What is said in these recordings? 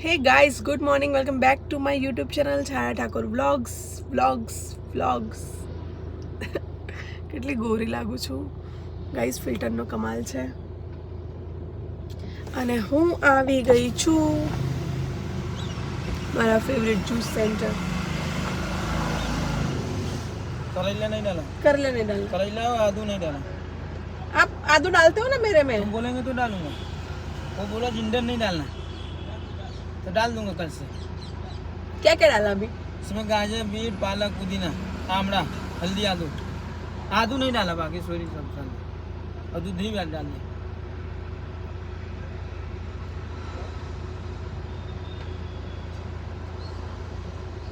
hey guys good morning welcome back to my YouTube channel Chhaya Thakor vlogs vlogs vlogs કેટલી ગોરી લાગુ છું guys ફિલ્ટરનો કમાલ છે અને હું આવી ગઈ છું મારા ફેવરેટ જ્યુસ સેન્ટર करेला नहीं डाला कर लेने डाल करेला और आदू नहीं डाला आप आदू डालते हो ना मेरे में तुम बोलेंगे तो डालूंगा वो बोला जिंडर नहीं डालना तो डाल दूंगा कल से क्या क्या डाला अभी इसमें गाजर बीट पालक पुदीना आमड़ा हल्दी आदू आदू नहीं डाला बाकी सॉरी सब डाल दिया। और दूध भी डाल दिया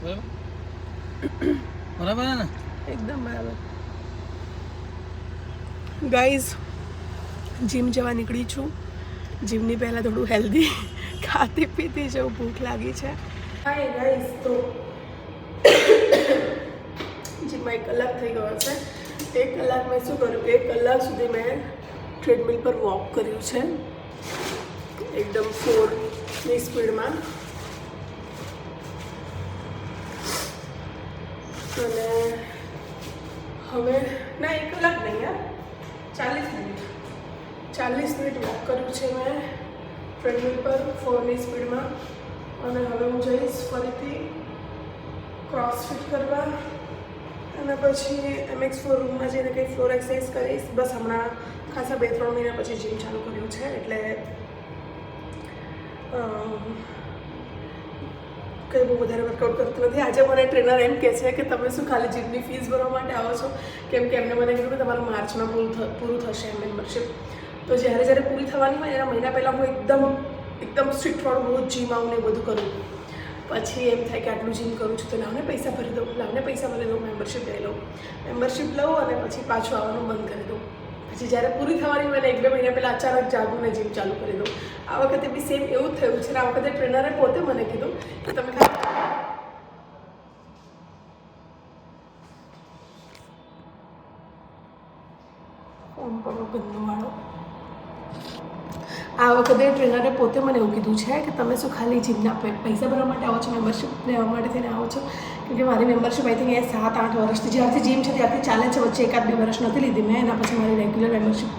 बराबर बराबर है ना એકદમ બરાબર ગાઈઝ જીમ જવા નીકળી છું જીમની પહેલાં થોડું હેલ્ધી ખાતી પીતી જેવું ભૂખ લાગી છે. હાય ગાઈઝ તો જીમમાં એક કલાક થઈ ગયો છે એક કલાક મેં શું કર્યું એક કલાક સુધી મેં ટ્રેડમિલ પર વોક કર્યું છે. એકદમ ફોરની સ્પીડમાં અને હવે, ના, એક કલાક નહીં યાર ચાલીસ મિનિટ. ચાલીસ મિનિટ વોક કર્યું છે મેં. ટ્રેડમિલ પર ફોરની સ્પીડમાં. અને હવે હું જઈશ ફરીથી ક્રોસફિટ કરવા. અને પછી એમએક્સ ફોર રૂમમાં જઈને કંઈ ફ્લોર એક્સરસાઇઝ કરીશ. બસ હમણાં ખાસા બે, ત્રણ મહિના પછી જીમ ચાલુ કર્યું છે, એટલે કંઈ બહુ વધારે વર્કઆઉટ કરતું નથી. આજે મને ટ્રેનર એમ કહે છે કે તમે શું ખાલી જીમની ફીસ ભરવા માટે આવો છો? કેમ કે એમને મને કીધું કે તમારું માર્ચમાં પૂરું પૂરું થશે મેમ્બરશિપ તો જ્યારે જ્યારે પૂરી થવાની હોય એના મહિના પહેલાં હું એકદમ એકદમ સ્ટ્રીટવાળું રોજ જીમ આવું ને બધું કરું. પછી એમ થાય કે આટલું જીમ કરું છું તો લાવને પૈસા ભરી દઉં, લાવને પૈસા ભરી દઉં મેમ્બરશિપ લઈ લઉં. મેમ્બરશિપ લઉં અને પછી પાછું આવવાનું બંધ કરી દઉં. પછી જ્યારે પૂરી થવાની હોય ને એક બે મહિના પહેલાં અચાનક જાગું ને જીમ ચાલુ કરી દઉં. આ વખતે બી સેમ એવું થયું છે ને આ વખતે ટ્રેનરે પોતે મને કીધું કે તમે ખાલી પડો ગંદોવાળો આ વખતે ટ્રેનરે પોતે મને એવું કીધું છે કે તમે શું ખાલી જીમના પૈસા ભરવા માટે આવો છો મેમ્બરશિપ લેવા માટે થઈને આવો છો? કેમકે મારી મેમ્બરશિપ આઈ થિંક એ સાત, આઠ વર્ષથી, જ્યારથી જીમ છે ત્યારથી ચાલે છે, વચ્ચે એકાદ બે વર્ષ નથી લીધી મેં, એના પછી મારી રેગ્યુલર મેમ્બરશિપ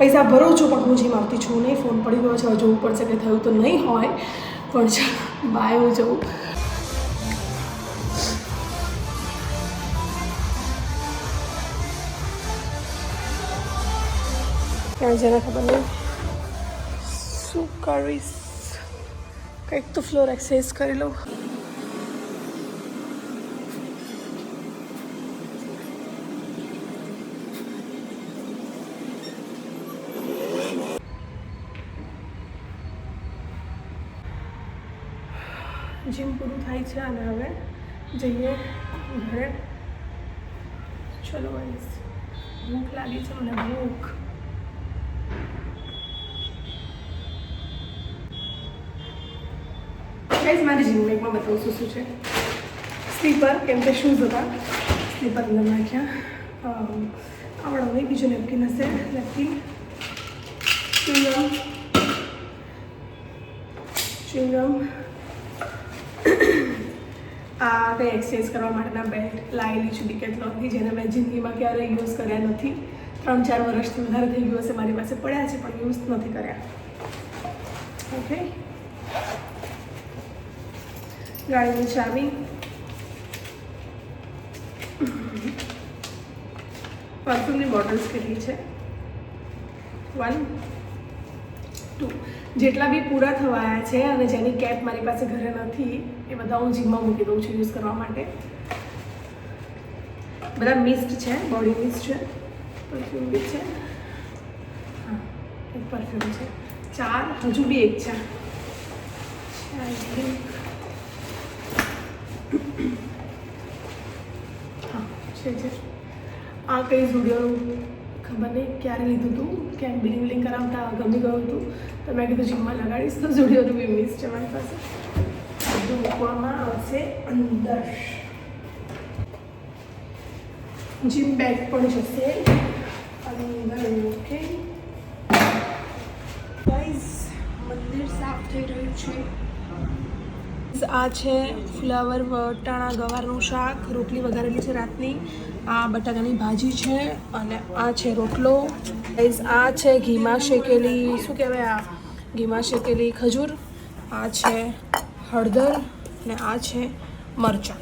પૈસા ભરું છું, પણ હું જીમ આવતી છું નહીં. ફોન પડી ગયો છે જોવું પડશે કે થયું તો નહીં હોય, પણ ચાલો બાય હું જવું ક્યાં જરા ખબર નહીં. કરીશ કંઈક તો ફ્લોર એક્સરસાઇઝ કરી લઉં જીમ પૂરું થાય છે અને હવે જઈએ ઘરે. ચલો ભૂખ લાગી છે, મને ભૂખ. ગાઈઝ મારી બેગમાં બતાવું શું શું છે સ્લીપર કેમ કે શૂઝ હતા સ્લીપર અંદર નાખ્યા આવડો નહીં બીજું નેપકિન હશે નેપકિન ચ્યુંગમ ચ્યુંગમ આ કંઈ એક્સચેન્જ કરવા માટેના બેલ્ટ લાવેલી છું ડિકેટલોનથી જેને મેં જિંદગીમાં ક્યારેય યુઝ કર્યા નથી ત્રણ ચાર વર્ષથી વધારે થઈ ગયું હશે મારી પાસે પડ્યા છે પણ યુઝ નથી કર્યા ઓકે ગાડીની ચાવી. પરફ્યુમની બોટલ્સ કેટલી છે? વન ટુ જેટલા બી પૂરા થવાયા છે અને જેની કેપ મારી પાસે ઘરે નથી, એ બધા હું જીમમાં મૂકી દઉં છું યુઝ કરવા માટે. બધા મિસ્ટ છે બોડી મિસ્ટ છે પરફ્યુમ બી છે. હા, એક પરફ્યુમ છે. ચાર, હજુ બી એક છે. હા, છે આ કઈ સ્ટુડિયોનું ખબર નહીં, ક્યારે લીધું હતું કેમ બિલિંગ બિલિંગ કરાવતા? ગમી ગયું હતું તો મેં કીધું, જીમમાં લગાડીશ તો સ્ટુડિયોનું બી મિસ છે મારી પાસે. બધું મૂકવામાં આવશે અંદર. જીમ બેગ પણ જશે. અંદર ઓકે મંદિર સાફ થઈ રહ્યું છે. આ છે ફ્લાવર વટાણા ગવારનું શાક. રોટલી વઘારેલી છે રાતની. આ બટાકાની ભાજી છે અને આ છે રોટલો. આ છે ઘીમાં શેકેલી શું કહેવાય આ? ઘીમાં શેકેલી ખજૂર. આ છે હળદર અને આ છે મરચાં.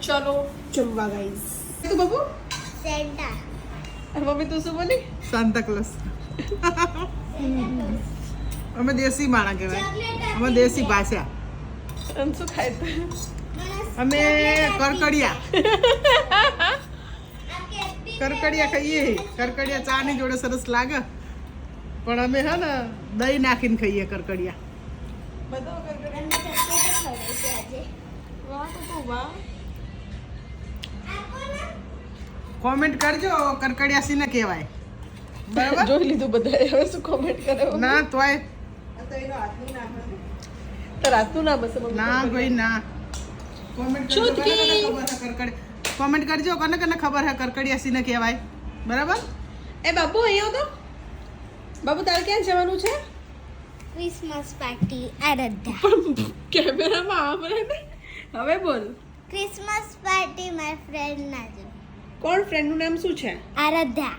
ચલો જમવા ગાઈઝ તું બાબુ? સેન્ટા અને મમ્મી તું શું બોલી? સાંતા ક્લસ અમે દેશી માણા કહેવાય. અમે દેશી ભાષા. અને શું ખાય તું. અમે કરકડિયા. કરકડિયા ખાઈએ. કરકડિયા ચા ની જોડે સરસ લાગે. પણ અમે હે ને દહીં નાખીને ખાઈએ કરકડિયા. વાહ તો વાહ. કોમેન્ટ કરજો કરકડિયા શીને કહેવાય. બરાબર? જોઈ લીધું બધાએ. હવે શું કોમેન્ટ કરે? ના તોય. તો રાતનું ના બસ ના ભાઈ ના. કોમેન્ટ કરજો. કોને કોને ખબર હે કરકડિયા કોમેન્ટ કરજો કોને કોને ખબર હે કરકડિયા શીને કહેવાય. બરાબર? એ બાબુ અહીંયા તો. બાબુ તારે ક્યાં જવાનું છે? Christmas party Aaradhya. કેમેરામાં આવે ને. હવે બોલ. ક્રિસમસ પાર્ટી મારા ફ્રેન્ડ ના જો કોણ ફ્રેન્ડનું નામ શું છે? આરાધ્યા.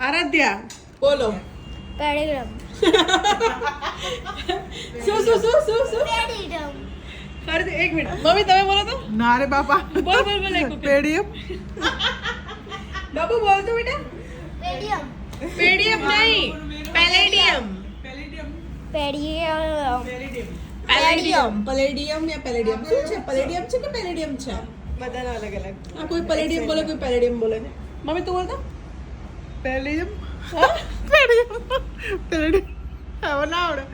આરાધ્યા. બોલો. પેડીગ્રામ શું શું શું શું શું? પેડીગ્રામ ફરી એક મિનિટ. મમ્મી તમે બોલો તો. ના રે બાપા. બોલ બોલ બોલ એક. પેડીએમ બાબુ બોલ તો બેટા. પેડિયમ પેડિયમ નહીં. પેલેડિયમ પેડિયમ પેલેડિયમ પેલેડિયમ યા પેલેડિયમ શું છે? પેલેડિયમ છે કે પેલેડિયમ છે? બધાના અલગ અલગ. આ કોઈ પેલેડિયમ બોલે કોઈ પેલેડિયમ બોલે મમ્મી તું બોલ તો. પેડીએમ હવે ના આવડે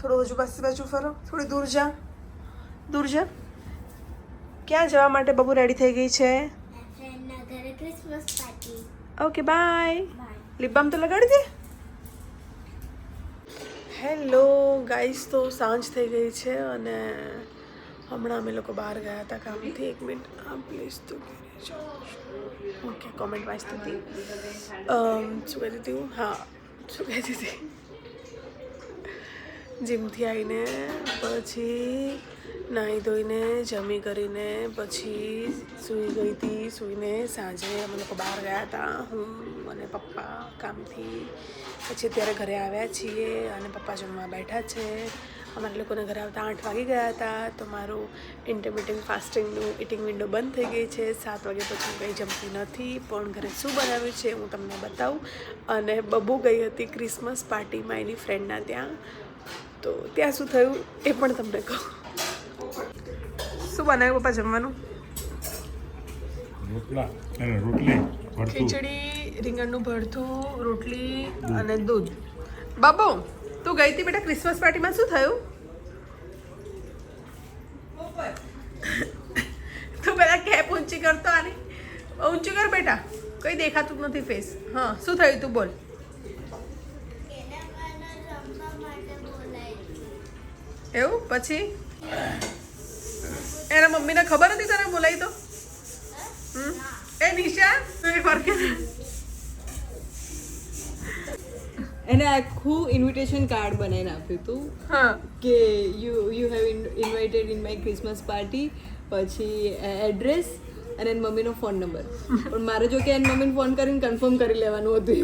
થોડું હજુ પાસે બાજુ ફરો, થોડી દૂર જા. દૂર જા. ક્યાં જવા માટે બબુ રેડી થઈ ગઈ છે? ઓકે બાય લીપબામ તો લગાડી દે. હેલો ગાઈસ તો સાંજ થઈ ગઈ છે અને હમણાં અમે લોકો બહાર ગયા હતા કામથી. એક મિનિટ આ પ્લીઝ તો ઓકે કોમેન્ટ વાંચતી હતી શું કહેતી હતી હું? હા, શું કહેતી હતી? જીમથી આવીને પછી નાહી ધોઈને, જમી કરીને પછી સૂઈ ગઈ હતી. સૂઈને સાંજે અમે લોકો બહાર ગયા હતા. હું અને પપ્પા કામથી. પછી અત્યારે ઘરે આવ્યા છીએ અને પપ્પા જમવા બેઠા છે. અમારા લોકોને ઘરે આવતા આઠ વાગી ગયા હતા તો મારું ઇન્ટરમિડિયન્ટ ફાસ્ટિંગનું ઇટિંગ વિન્ડો બંધ થઈ ગઈ છે. સાત વાગે પછી હું કંઈ જમતી નથી પણ ઘરે શું બનાવ્યું છે હું તમને બતાવું. અને બબુ ગઈ હતી ક્રિસમસ પાર્ટીમાં એની ફ્રેન્ડના ત્યાં. તો ત્યાં શું થયું એ પણ તમને કહું. શું બનાવ્યું પપ્પા જમવાનું? રોટલા અને રોટલી ખીચડી રીંગણનું ભરથું રોટલી અને દૂધ. બાબુ તું ગઈ હતી બેટા ક્રિસમસ પાર્ટીમાં શું થયું? તું પેલા કેપ ઊંચી કરતો આની. ઊંચી કર બેટા. કઈ દેખાતું નથી ફેસ હા, શું થયું તું બોલ. એવું? પછી? એના મમ્મીને ખબર હતી તને બોલાવી તો? એ નિશા, તું એક વાર કે એને આખું ઇન્વિટેશન કાર્ડ બનાવીને આપ્યું હતું હા. કે you you have invited in my Christmas party પછી એડ્રેસ અને એની મમ્મીનો ફોન નંબર પણ મારે જો કે એની મમ્મીને ફોન કરીને કન્ફર્મ કરી લેવાનું હતું.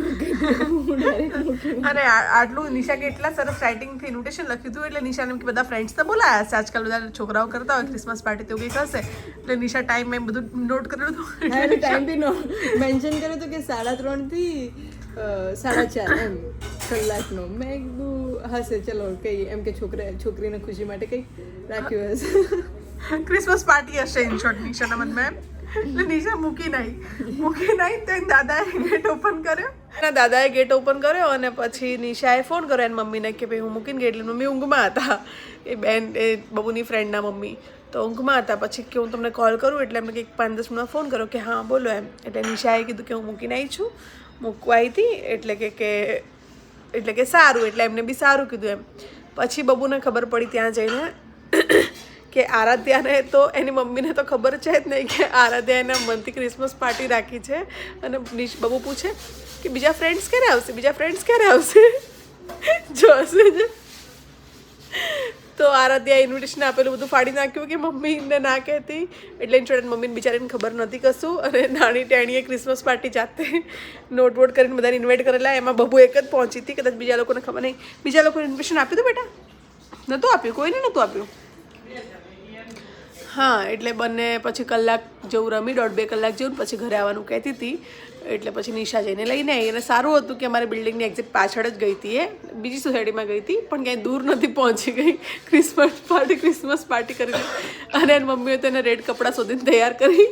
આ- આટલું નિશા કે એટલા સરસ રાઇટિંગથી ઇન્વિટેશન લખ્યું હતું એટલે નિશાને કે બધા ફ્રેન્ડ્સ તો બોલાયા છે આજકાલ બધા છોકરાઓ કરતા હોય ક્રિસમસ પાર્ટી તો કંઈક હશે. એટલે નિશા ટાઈમ એમ બધું નોટ કરેલું હતું. ટાઈમ બી નો મેન્શન કર્યું હતું કે સાડા ત્રણથી સાડા ચાર એમ. કલાકનો મેં કીધું હશે ચલો કઈ એમ કે છોકરા, છોકરીને ખુશી માટે કંઈ રાખ્યું હશે. ક્રિસમસ પાર્ટી હશે ઇન શોર્ટ નિશાના મનમાં મેમ એટલે નિશા મૂકી નહીં મૂકી નહીં તો દાદાએ ગેટ ઓપન કર્યો. એના દાદાએ ગેટ ઓપન કર્યો અને પછી નિશાએ ફોન કર્યો એની મમ્મીને કે ભાઈ હું મૂકીને ગઈ એટલે મમ્મી ઊંઘમાં હતા. એ બેન, એ બબુની ફ્રેન્ડના મમ્મી તો ઊંઘમાં હતા. પછી કે હું તમને કોલ કરું એટલે એમને કંઈક પાંચ દસ મિનિટમાં ફોન કર્યો કે હા, બોલો એમ. એટલે નિશાએ કીધું કે હું મૂકીને આવી છું. મૂકવા આવી હતી એટલે કે કે એટલે કે સારું, એટલે એમને બી સારું કીધું એમ. પછી બબુને ખબર પડી ત્યાં જઈને કે આરાધ્યાને તો, એની મમ્મીને તો ખબર છે જ નહીં કે આરાધ્યા એના મનથી ક્રિસમસ પાર્ટી રાખી છે. અને નિશ, બબુ પૂછે કે બીજા ફ્રેન્ડ્સ ક્યારે આવશે? બીજા ફ્રેન્ડ્સ ક્યારે આવશે? જોશે જ. તો આરાધ્યા ઇન્વિટેશન આપેલું બધું ફાડી નાખ્યું કે મમ્મીને ના કહેતી. એટલે જોડે મમ્મીને બિચારીને ખબર નથી કશું. અને નાની ટેણીએ ક્રિસમસ પાર્ટી જાતે નોટવોટ કરીને બધાને ઇન્વાઇટ કરેલા. એમાં બબુ એક જ પહોંચી હતી. કદાચ બીજા લોકોને ખબર નહીં. બીજા લોકોને ઇન્વિટેશન આપ્યું હતું બેટા? નહોતું આપ્યું? કોઈને નહોતું આપ્યું? હા, એટલે બંને પછી કલાક જેવું રમી, દોઢ બે કલાક જેવું પછી ઘરે આવવાનું કહેતી હતી. એટલે પછી નિશા જઈને લઈને આવી અને સારું હતું કે અમારે બિલ્ડિંગની એક્ઝેક્ટ પાછળ જ ગઈ હતી એ. બીજી સોસાયટીમાં ગઈ હતી, પણ ક્યાંય દૂર નથી પહોંચી ગઈ. ક્રિસમસ પાર્ટી ક્રિસમસ પાર્ટી કરીને અને એની મમ્મીએ તો એને રેડ કપડાં શોધીને તૈયાર કરી.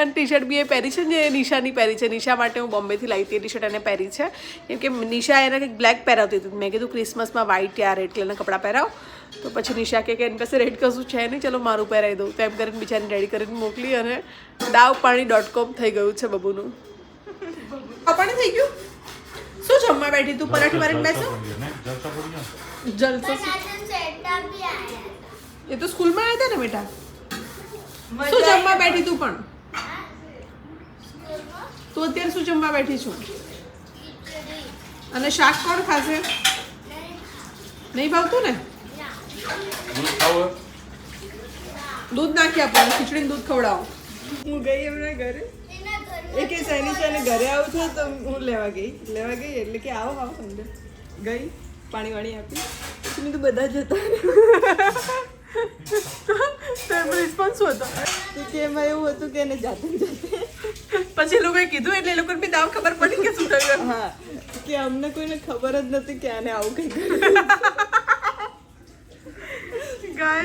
અને ટી શર્ટ બી એ પહેરી છે ને એ નિશાની પહેરી છે. નિશા માટે હું બોમ્બેથી લાવી હતી ટી શર્ટ એને પહેરી છે. કેમ કે નિશા એને કંઈક બ્લેક પહેરાવતી હતી. મેં કીધું ક્રિસમસમાં વ્હાઇટ યાર એટલે એને કપડાં પહેરાવ. તો પછી નિશા કે કે એની પાસે રેડ કશું છે નહીં. ચલો મારું પહેરાવી દઉં. તો એમ કરીને બિચારીને રેડી કરીને મોકલી અને દાવ પાણી ડોટ કોમ થઈ ગયું છે બબુનું. પાણી થઈ ગયું? શું જમવા બેઠી તું? પરાઠી મારીને બેસો. જલસા એ તો સ્કૂલમાં આવ્યા હતા ને બેટા? શું જમવા બેઠી તું પણ? તું અત્યારે શું જમવા બેઠી છું? અને શાક કોણ ખાશે? નહીં ભાવતું ને? દૂધ નાખી આપવાનું ખીચડીને દૂધ ખવડાવો. હું ગઈ એમના ઘરે. એ કે સૈની છે ને ઘરે આવું છું તો હું લેવા ગઈ. લેવા ગઈ એટલે કે આવો આવો અંદર ગઈ પાણી વાણી આપી. પછી મેં તો બધા જતા. તો એનો રિસ્પોન્સ શું હતો? કે એમાં એવું હતું કે એને જાતે જાતે પછી એ લોકોએ કીધું એટલે એ લોકોને બી દાવ ખબર પડી કે શું થયું હા કે અમને કોઈને ખબર જ નથી કે આને આવું કંઈક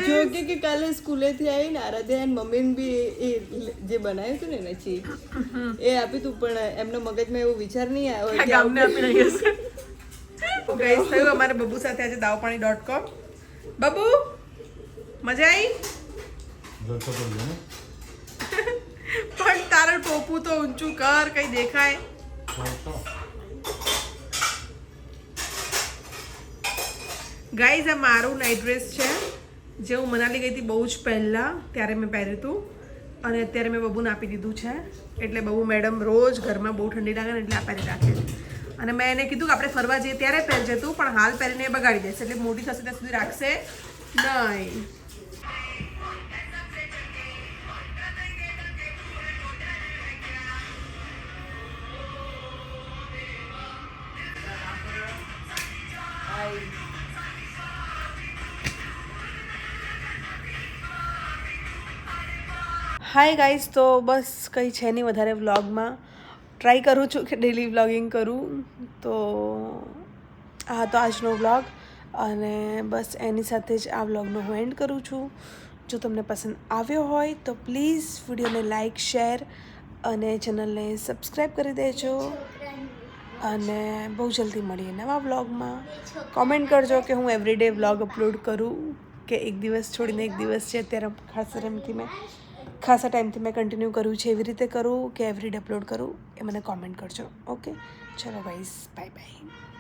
જો કે કે કાલે સ્કૂલેથી આવીને આરાધ્યા અને મમ્મીને બી એ જે બનાવ્યું હતું ને એને ચીક એ આપ્યું હતું પણ એમનો મગજમાં એવો વિચાર નહીં આવ્યો કે ગામને આપી રહી હશે ગાઈસ થયું અમારે બબુ સાથે આજે દાવપાણી ડોટ કોમ બબુ મજા આવી પણ તારું ટોપું તો ઊંચું કર, કઈ દેખાય. ગાઈઝ આ મારું નાઇટ ડ્રેસ છે. જે હું મનાલી ગઈ હતી બહુ જ પહેલાં, ત્યારે મેં પહેર્યું હતું. અને અત્યારે મેં બબુને આપી દીધું છે. એટલે બબુ મેડમ રોજ ઘરમાં બહુ ઠંડી લાગે ને એટલે આ પહેરી રાખે છે. અને મેં એને કીધું કે આપણે ફરવા જઈએ ત્યારે પહેરજે તું, પણ હાલ પહેરીને એ બગાડી દેશે. એટલે મોટી થશે ત્યાં સુધી રાખશે નહીં. હાય ગાઈઝ તો બસ કંઈ છે નહીં વધારે વ્લોગમાં. ટ્રાય કરું છું કે ડેલી વ્લોગિંગ કરું. તો, આ તો આજનો વ્લોગ અને બસ એની સાથે જ આ વ્લોગનો હું એન્ડ કરું છું. જો તમને પસંદ આવ્યો હોય તો પ્લીઝ વિડીયોને લાઇક શેર અને ચેનલને સબસ્ક્રાઈબ કરી દેજો. અને બહુ જલ્દી મળીએ નવા વ્લોગમાં. કોમેન્ટ કરજો કે હું એવરીડે વ્લોગ અપલોડ કરું, કે એક દિવસ છોડીને એક દિવસ છે, અત્યારે ખાસ રમતી મેં. ખાસા ટાઈમથી મેં કન્ટિન્યુ કર્યું છે એવી રીતે કરું કે એવરીડે અપલોડ કરું એ મને કોમેન્ટ કરજો. ઓકે ચલો વાઇઝ બાય બાય